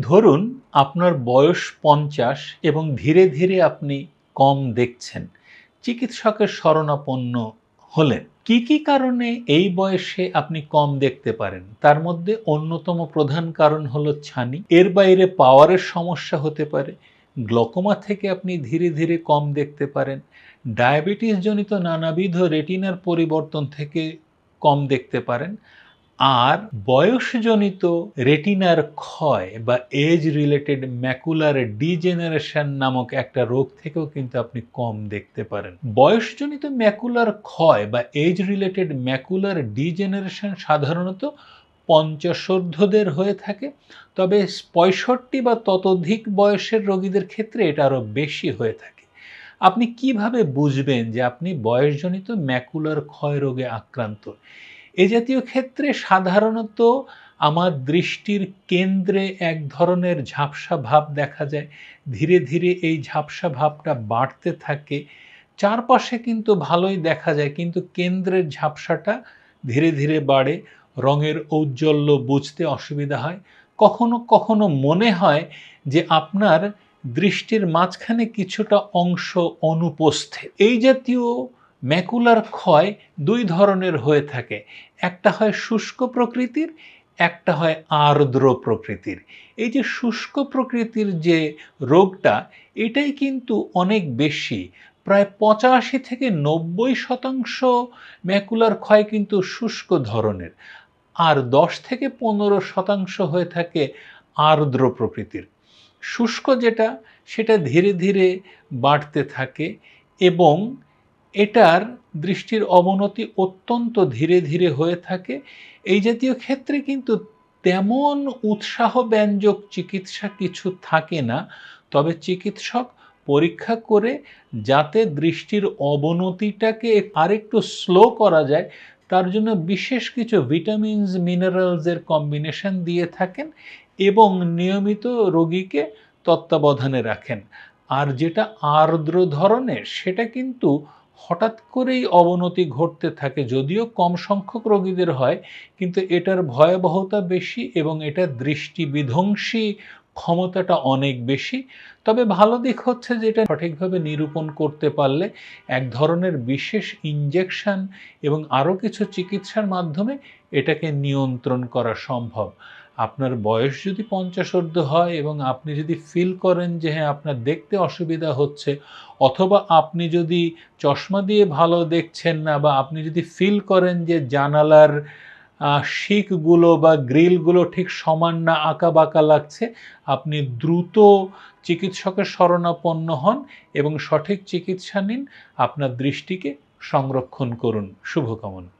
ধরুন আপনার বয়স পঞ্চাশ এবং ধীরে ধীরে আপনি কম দেখছেন। চিকিৎসকের শরণাপন্ন হলেন। কি কি কারণে এই বয়সে আপনি কম দেখতে পারেন? তার মধ্যে অন্যতম প্রধান কারণ হলো ছানি। এর বাইরে পাওয়ারের সমস্যা হতে পারে। গ্লকোমা থেকে আপনি ধীরে ধীরে কম দেখতে পারেন। ডায়াবেটিসজনিত নানাবিধ রেটিনার পরিবর্তন থেকে কম দেখতে পারেন। আর বয়সজনিত রেটিনার ক্ষয় বা এজ রিলেটেড ম্যাকুলার ডিজেনারেশন নামক একটা রোগ থেকেও কিন্তু আপনি কম দেখতে পারেন। বয়সজনিত ম্যাকুলার ক্ষয় বা এজ রিলেটেড ম্যাকুলার ডিজেনারেশন সাধারণত পঞ্চাশোর্ধ্বদের হয়ে থাকে, তবে পঁয়ষট্টি বা ততোধিক বয়সের রোগীদের ক্ষেত্রে এটা আরও বেশি হয়ে থাকে। আপনি কীভাবে বুঝবেন যে আপনি বয়সজনিত ম্যাকুলার ক্ষয় রোগে আক্রান্ত? এ জাতীয় ক্ষেত্রে সাধারণত আমার দৃষ্টির কেন্দ্রে এক ধরনের ঝাপসা ভাব দেখা যায়। ধীরে ধীরে এই ঝাপসা ভাবটা বাড়তে থাকে। চারপাশে কিন্তু ভালোই দেখা যায়, কিন্তু কেন্দ্রের ঝাপসাটা ধীরে ধীরে বাড়ে। রঙের ঔজ্জ্বল্য বুঝতে অসুবিধা হয়। কখনো কখনো মনে হয় যে আপনার দৃষ্টির মাঝখানে কিছুটা অংশ অনুপস্থিত। এই জাতীয় ম্যাকুলার ক্ষয় দুই ধরনের হয়ে থাকে। একটা হয় শুষ্ক প্রকৃতির, একটা হয় আর্দ্র প্রকৃতির। এই যে শুষ্ক প্রকৃতির যে রোগটা, এটাই কিন্তু অনেক বেশি। প্রায় পঁচাশি থেকে নব্বই শতাংশ ম্যাকুলার ক্ষয় কিন্তু শুষ্ক ধরনের। আর দশ থেকে পনেরো শতাংশ হয়ে থাকে আর্দ্র প্রকৃতির। শুষ্ক যেটা, সেটা ধীরে ধীরে বাড়তে থাকে এবং এটার দৃষ্টির অবনতি অত্যন্ত ধীরে ধীরে হয়ে থাকে। এই জাতীয় ক্ষেত্রে কিন্তু তেমন উৎসাহ ব্যঞ্জক চিকিৎসা কিছু থাকে না, তবে চিকিৎসক পরীক্ষা করে যাতে দৃষ্টির অবনতিটাকে আরেকটু স্লো করা যায়, তার জন্য বিশেষ কিছু ভিটামিনস মিনারেলসের কম্বিনেশন দিয়ে থাকেন এবং নিয়মিত রোগীকে তত্ত্বাবধানে রাখেন। আর যেটা আর্দ্র ধরনের, সেটা কিন্তু হঠাৎ করেই অবনতি ঘটতে থাকে, যদিও কম সংখ্যক রোগীদের হয়, কিন্তু এটার ভয়াবহতা বেশি এবং এটা দৃষ্টি বিধ্বংসী ক্ষমতাটা অনেক বেশি। তবে ভালো দিক হচ্ছে যে এটা সঠিকভাবে নিরূপণ করতে পারলে এক ধরনের বিশেষ ইনজেকশন এবং আরও কিছু চিকিৎসার মাধ্যমে এটাকে নিয়ন্ত্রণ করা সম্ভব। আপনার বয়স যদি পঞ্চাশোর্ধ হয় এবং আপনি যদি ফিল করেন যে হ্যাঁ আপনার দেখতে অসুবিধা হচ্ছে, অথবা আপনি যদি চশমা দিয়ে ভালো দেখছেন না বা আপনি যদি ফিল করেন যে জানালার শিকগুলো বা গ্রিলগুলো ঠিক সমান না আঁকা বাঁকা লাগছে, আপনি দ্রুত চিকিৎসকের শরণাপন্ন হন এবং সঠিক চিকিৎসা নিন, আপনার দৃষ্টিকে সংরক্ষণ করুন। শুভকামনা।